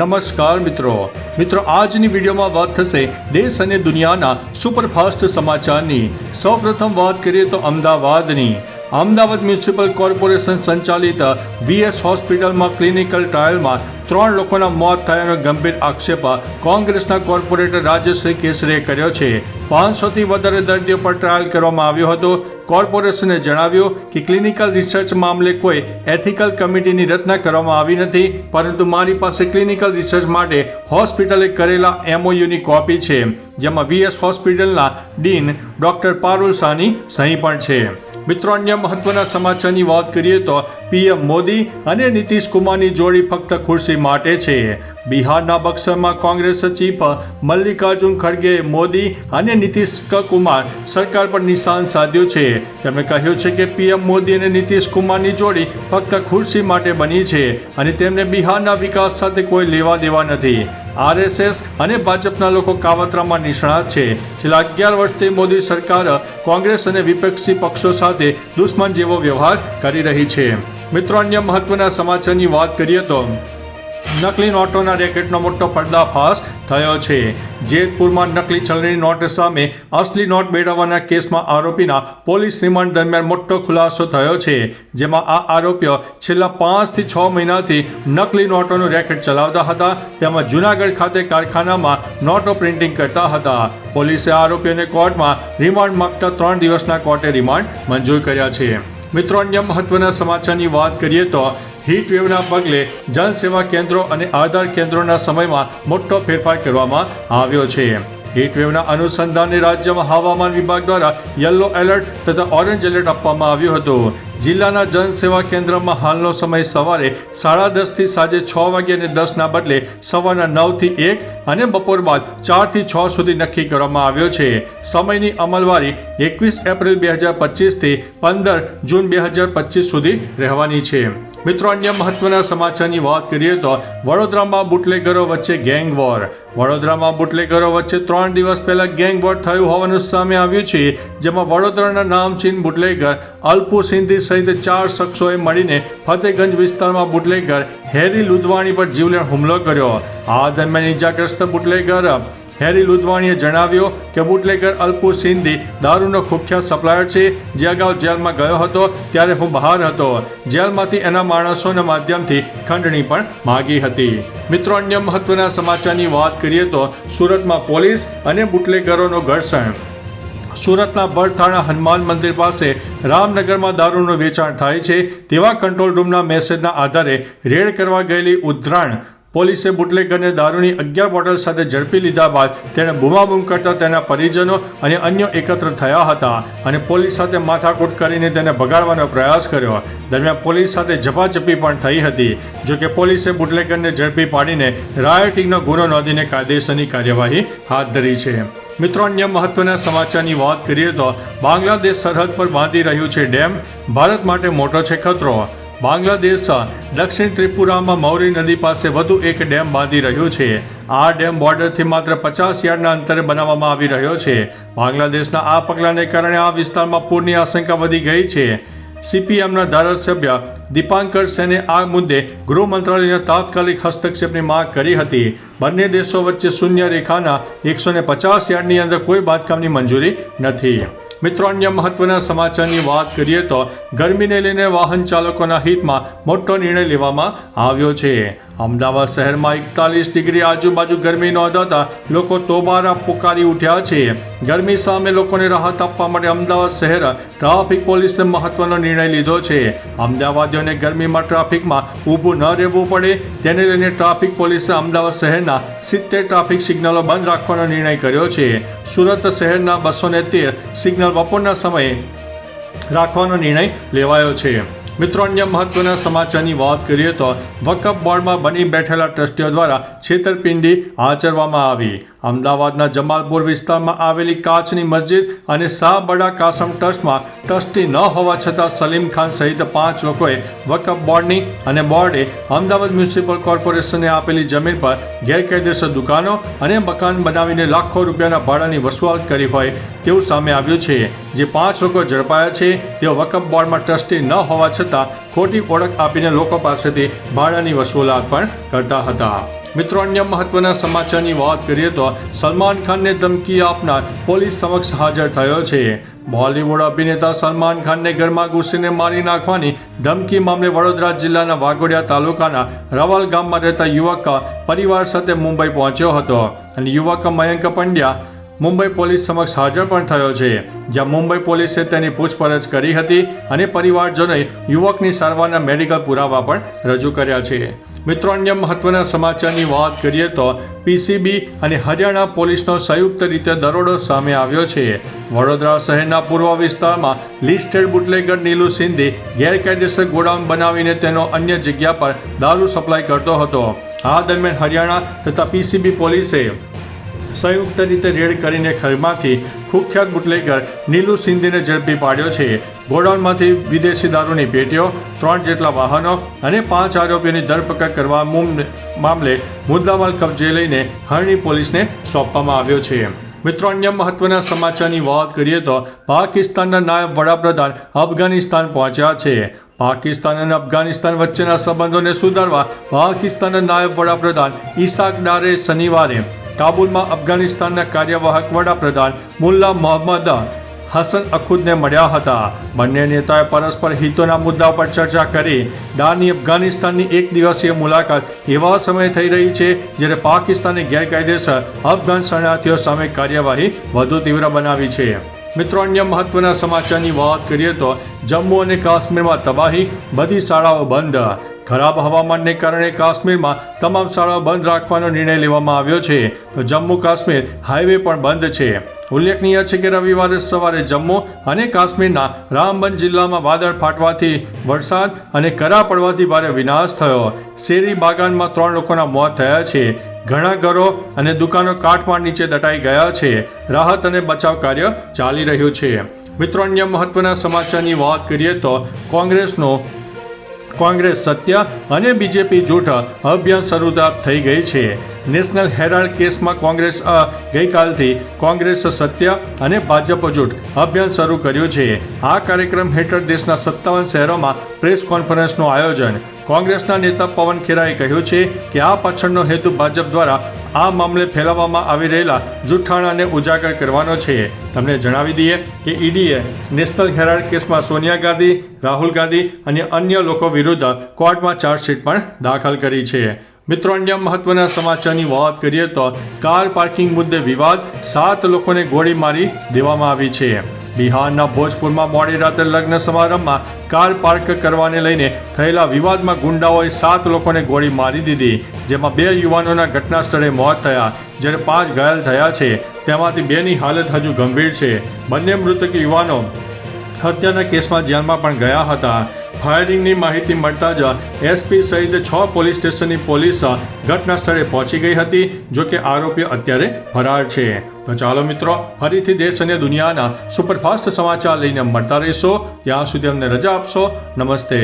નમસ્કાર મિત્રો. મિત્રો, આજની વિડીયોમાં વાત થશે દેશ અને દુનિયાના સુપરફાસ્ટ સમાચારની. સૌપ્રથમ વાત કરીએ તો અમદાવાદની. અમદાવાદ મ્યુનિસિપલ કોર્પોરેશન સંચાલિત વીએસ હોસ્પિટલમાં ક્લિનિકલ ટ્રાયલમાં ત્રણ લોકોના મોત થયાનો ગંભીર આક્ષેપ કોંગ્રેસના કોર્પોરેટર રાજેશ્રી કેસરીએ કર્યો છે. પાંચસોથી વધારે દર્દીઓ પર ટ્રાયલ કરવામાં આવ્યો હતો. કોર્પોરેશને જણાવ્યું કે ક્લિનિકલ રિસર્ચ મામલે કોઈ એથિકલ કમિટીની રચના કરવામાં આવી નથી, પરંતુ મારી પાસે ક્લિનિકલ રિસર્ચ માટે હોસ્પિટલે કરેલા એમઓયુની કોપી છે, જેમાં વીએસ હોસ્પિટલના ડીન ડોક્ટર પારુલ શાહની સહી પણ છે. મિત્રો, અન્ય મહત્વના સમાચારની વાત કરીએ તો પીએમ મોદી અને નીતિશ કુમારની જોડી ફક્ત ખુરશી માટે છે. બિહારના બક્સરમાં કોંગ્રેસ સચિવ મલ્લિકાર્જુન ખડગે મોદી અને નીતિશ કુમાર સરકાર પર નિશાન સાધ્યું છે. તેમણે કહ્યું છે કે પીએમ મોદી અને નીતિશ કુમારની જોડી ફક્ત ખુરશી માટે બની છે અને તેમને બિહારના વિકાસ સાથે કોઈ લેવા દેવા નથી. આરએસએસ અને ભાજપના લોકો કાવતરામાં નિષ્ણાત છે. છેલ્લા અગિયાર વર્ષથી મોદી સરકાર, કોંગ્રેસ અને વિપક્ષી પક્ષો સાથે દુશ્મન જેવો વ્યવહાર કરી રહી છે. મિત્રો, અન્ય મહત્વના સમાચારની વાત કરીએ તો નકલી નોટોના રેકેટનો મોટો પર્દાફાશ થયો છે. જેતપુરમાં નકલી ચલણી નોટ સામે અસલી નોટ મેળવવાના કેસમાં આરોપીના પોલીસ રિમાન્ડ દરમિયાન મોટો ખુલાસો થયો છે. જેમાં આ આરોપીઓ છેલ્લા પાંચથી છ મહિનાથી નકલી નોટોનું રેકેટ ચલાવતા હતા. તેમજ જૂનાગઢ ખાતે કારખાનામાં નોટો પ્રિન્ટિંગ કરતા હતા. પોલીસે આરોપીઓને કોર્ટમાં રિમાન્ડ માગતા ત્રણ દિવસના કોર્ટે રિમાન્ડ મંજૂર કર્યા છે. મિત્રો, અન્ય મહત્વના સમાચારની વાત કરીએ તો હીટ વેવના પગલે જનસેવા કેન્દ્રો અને આધાર કેન્દ્રોના સમયમાં મોટો ફેરફાર કરવામાં આવ્યો છે. હીટવેવના અનુસંધાને રાજ્યમાં હવામાન વિભાગ દ્વારા યલો એલર્ટ તથા ઓરેન્જ એલર્ટ આપવામાં આવ્યું હતું. જિલ્લાના જનસેવા કેન્દ્રમાં હાલનો સમય સવારે સાડા દસથી સાંજે છ વાગ્યા અને દસના બદલે સવારના નવથી એક અને બપોર બાદ ચારથી છ સુધી નક્કી કરવામાં આવ્યો છે. સમયની અમલવારી એકવીસ એપ્રિલ બે હજાર પચીસથી પંદર જૂન બે હજાર પચીસ સુધી રહેવાની છે. મિત્રો, અન્ય મહત્વના સમાચારની વાત કરીએ તો વડોદરામાં બુટલેગરો વચ્ચે ગેંગ વોર. વડોદરામાં બુટલેગરો વચ્ચે ત્રણ દિવસ પહેલા ગેંગ વોર થયું હોવાનું સામે આવ્યું છે, જેમાં વડોદરાના નામચીન બુટલેગર, અલ્પુ સિંધી સહિત ચાર શખ્સોએ મળીને ફતેગંજ વિસ્તારમાં બુટલેગર, હેરી લુધવાણી પર જીવલેણ હુમલો કર્યો. આ દરમિયાન ઇજાગ્રસ્ત બુટલેગર હેરી લુધવાણીએ જણાવ્યું કે બુટલેગર અલ્પુ સિંધી દારૂનો કુખ્યાત સપ્લાયર છે. જે અગાઉ જેલમાં ગયો હતો, ત્યારે હું બહાર હતો. જેલમાંથી એના માણસોના માધ્યમથી ખંડણી પણ માગી હતી. મિત્રો, અન્ય મહત્વના સમાચારની વાત કરીએ તો સુરતમાં પોલીસ અને બુટલેગરોનો ઘર્ષણ. સુરતના બળથાણા હનુમાન મંદિર પાસે રામનગરમાં દારૂનું વેચાણ થાય છે તેવા કંટ્રોલ રૂમના મેસેજના આધારે રેડ કરવા ગયેલી ઉદ્ધરાણ પોલીસે બુટલેગરને દારૂની અગિયાર બોટલ સાથે ઝડપી લીધા બાદ તેણે બૂમાબૂમ કરતા તેના પરિજનો અને અન્ય એકત્ર થયા હતા અને પોલીસ સાથે માથાકૂટ કરીને તેને ભગાડવાનો પ્રયાસ કર્યો. દરમિયાન પોલીસ સાથે ઝપાઝપી પણ થઈ હતી. જોકે પોલીસે બુટલેગરને ઝડપી પાડીને રાયોટિંગનો ગુનો નોંધીને કાયદેસરની કાર્યવાહી હાથ ધરી છે. મિત્રો, અન્ય મહત્વના સમાચારની વાત કરીએ તો બાંગ્લાદેશ સરહદ પર બાંધી રહ્યું છે ડેમ. ભારત માટે મોટો છે ખતરો. બાંગ્લાદેશ દક્ષિણ ત્રિપુરામાં મૌરી નદી પાસે વધુ એક ડેમ બાંધી રહ્યું છે. આ ડેમ બોર્ડરથી માત્ર પચાસ યાર્ડના અંતરે બનાવવામાં આવી રહ્યો છે. બાંગ્લાદેશના આ પગલાંને કારણે આ વિસ્તારમાં પૂરની આશંકા વધી ગઈ છે. સીપીએમના ધારાસભ્ય દીપાંકર સેને આ મુદ્દે ગૃહ મંત્રાલયના તાત્કાલિક હસ્તક્ષેપની માંગ કરી હતી. બંને દેશો વચ્ચે શૂન્ય રેખાના એકસો પચાસ યાર્ડની અંદર કોઈ બાંધકામની મંજૂરી નથી. મિત્રો, અન્ય મહત્વના સમાચારની વાત કરીએ તો ગરમીને લઈને વાહન ચાલકોના હિતમાં મોટો નિર્ણય લેવામાં આવ્યો છે. અમદાવાદ શહેરમાં એકતાલીસ ડિગ્રી આજુબાજુ ગરમી નોંધાતા લોકો તોબારા પુકારી ઉઠ્યા છે. ગરમી સામે લોકોને રાહત આપવા માટે અમદાવાદ શહેર ટ્રાફિક પોલીસે મહત્વનો નિર્ણય લીધો છે. અમદાવાદીઓને ગરમીમાં ટ્રાફિકમાં ઊભું ન રહેવું પડે, તેને લઈને ટ્રાફિક પોલીસે અમદાવાદ શહેરના સિત્તેર ટ્રાફિક સિગ્નલો બંધ રાખવાનો નિર્ણય કર્યો છે. સુરત શહેરના બસો તેર સિગ્નલ બપોરના સમયે રાખવાનો નિર્ણય લેવાયો છે. મિત્રો, અન્ય મહત્વના સમાચારની વાત કરીએ તો વકફ બોર્ડમાં બની બેઠેલા ટ્રસ્ટીઓ દ્વારા છેતરપિંડી આચરવામાં આવી. અમદાવાદના જમાલપુર વિસ્તારમાં આવેલી કાચની મસ્જિદ અને શાહ બડા કાસમ ટ્રસ્ટમાં ટ્રસ્ટી ન હોવા છતાં સલીમ ખાન સહિત પાંચ લોકોએ વકફ બોર્ડની અને બોર્ડે અમદાવાદ મ્યુનિસિપલ કોર્પોરેશને આપેલી જમીન પર ગેરકાયદેસર દુકાનો અને મકાન બનાવીને લાખો રૂપિયાના ભાડાની વસૂલાત કરી હોય તેવું સામે આવ્યું છે. જે પાંચ લોકો ઝડપાયા છે, તેઓ વકફ બોર્ડમાં ટ્રસ્ટી ન હોવા છતાં કરતા ખોટી ઓળખ આપીને લોકો પાસેથી ભાડાની વસૂલાત પણ કરતા હતા. મિત્રો, અન્ય મહત્વના સમાચારની વાત કરીએ તો સલમાન ખાનને ધમકી આપનાર પોલીસ સમક્ષ હાજર થયો છે. બોલિવૂડ અભિનેતા સલમાન ખાનને ઘરમાં ઘૂસીને મારી નાખવાની ધમકી મામલે વડોદરા જિલ્લાના વાઘોડિયા તાલુકાના રવાલ ગામમાં રહેતા યુવક પરિવાર સાથે મુંબઈ પહોંચ્યો હતો. અને યુવક મયંક પંડ્યા મુંબઈ પોલીસ સમક્ષ હાજર પણ થયો છે. જ્યાં મુંબઈ પોલીસે તેની પૂછપરછ કરી હતી અને પરિવારજનોએ યુવકની સારવારના મેડિકલ પુરાવા પણ રજૂ કર્યા છે. મિત્રો, અન્ય મહત્વના સમાચારની વાત કરીએ તો પીસીબી અને હરિયાણા પોલીસનો સંયુક્ત રીતે દરોડો સામે આવ્યો છે. વડોદરા શહેરના પૂર્વ વિસ્તારમાં લિસ્ટેડ બુટલેગર નીલુ સિંધી ગેરકાયદેસર ગોડાઉન બનાવીને તેનો અન્ય જગ્યા પર દારૂ સપ્લાય કરતો હતો. આ દરમિયાન હરિયાણા તથા પીસીબી પોલીસે સંયુક્ત રીતે રેડ કરીને ખરમાંથી કુખ્યાત બુટલેગર નીલુ સિંધીને ઝડપી પાડ્યો છે. ગોડાઉનમાંથી વિદેશી દારૂની પેટીઓ ત્રણ જેટલા વાહનો અને પાંચ આરોપીઓની ધરપકડ કરવા મુમ- મામલે મુદ્દામાલ કબજે લઈને હરણી પોલીસને સોંપવામાં આવ્યો છે. મિત્રો, અન્ય મહત્વના સમાચારની વાત કરીએ તો પાકિસ્તાનના નાયબ વડાપ્રધાન અફઘાનિસ્તાન પહોંચ્યા છે. પાકિસ્તાન અને અફઘાનિસ્તાન વચ્ચેના સંબંધોને સુધારવા પાકિસ્તાનના નાયબ વડાપ્રધાન ઇસાક ડારે શનિવારે કાબુલમાં અફઘાનિસ્તાનના કાર્યવાહક વડાપ્રધાન મુલ્લા મોહમ્મદ હસન અખુદને મળ્યા હતા. બંને નેતાએ પરસ્પર હિતોના મુદ્દા પર ચર્ચા કરી. દાની અફઘાનિસ્તાનની એક દિવસીય મુલાકાત એવા સમયે થઈ રહી છે જ્યારે પાકિસ્તાને ગેરકાયદેસર અફઘાન શરણાર્થીઓ સામે કાર્યવાહી વધુ તીવ્ર બનાવી છે. મિત્રો, અન્ય મહત્વના સમાચારની વાત કરીએ તો જમ્મુ અને કાશ્મીરમાં તબાહી, બધી શાળાઓ બંધ. ખરાબ હવામાનને કારણે કાશ્મીરમાં તમામ શાળાઓ બંધ રાખવાનો નિર્ણય લેવામાં આવ્યો છે. તો જમ્મુ કાશ્મીર હાઈવે પણ બંધ છે. ઉલ્લેખનીય છે કે રવિવારે સવારે જમ્મુ અને કાશ્મીરના રામબન જિલ્લામાં વાદળ ફાટવાથી વરસાદ અને કરા પડવાથી ભારે વિનાશ થયો. શેરી બાગાનમાં ત્રણ લોકોના મોત થયા છે. ઘણા ઘરો અને દુકાનો કાટમાળ નીચે દટાઈ ગયા છે. રાહત અને બચાવ કાર્ય ચાલી રહ્યું છે. મિત્રો, અન્ય મહત્વના સમાચારની વાત કરીએ તો કોંગ્રેસનો કોંગ્રેસ સત્ય અને બીજેપી જૂઠ અભિયાન શરૂ થઈ ગઈ છે. નેશનલ હેરાલ્ડ કેસમાં કોંગ્રેસ ગઈકાલથી કોંગ્રેસ સત્ય અને ભાજપ જૂથ અભિયાન શરૂ કર્યું છે. આ કાર્યક્રમ હેઠળ દેશના સત્તાવન શહેરોમાં પ્રેસ કોન્ફરન્સનું આયોજન. કોંગ્રેસના નેતા પવન ખેરાએ કહ્યું છે કે આ પાછળનો હેતુ ભાજપ દ્વારા આ મામલે ફેલાવવામાં આવી રહેલા જૂઠાણાને ઉજાગર કરવાનો છે. તમને જણાવી દઈએ કે ઈડીએ નેશનલ હેરાલ્ડ કેસમાં સોનિયા ગાંધી, રાહુલ ગાંધી અને અન્ય લોકો વિરુદ્ધ કોર્ટમાં ચાર્જશીટ પણ દાખલ કરી છે. મિત્રો, અન્ય મહત્વના સમાચારની વાત કરીએ તો કાર પાર્કિંગ મુદ્દે વિવાદ સાત લોકોને ગોળી મારી દેવામાં આવી છે. બિહારના ભોજપુરમાં મોડી રાત્રે લગ્ન સમારંભમાં કાર પાર્ક કરવાને લઈને થયેલા વિવાદમાં ગુંડાઓએ સાત લોકોને ગોળી મારી દીધી, જેમાં બે યુવાનોના ઘટના સ્થળે મોત થયા, જ્યારે પાંચ ઘાયલ થયા છે. તેમાંથી બેની હાલત હજુ ગંભીર છે. બંને મૃતક યુવાનો હત્યાના કેસમાં જેલમાં પણ ગયા હતા. ફાયરિંગની માહિતી મળતા જ એસપી સહિત છ પોલીસ સ્ટેશનની પોલીસ ઘટના સ્થળે પહોંચી ગઈ હતી, જો કે આરોપીઓ અત્યારે ફરાર છે. તો ચાલો મિત્રો, ફરીથી દેશ અને દુનિયાના સુપરફાસ્ટ સમાચાર લઈને મળતા રહીશો. ત્યાં સુધી અમને રજા આપશો. નમસ્તે.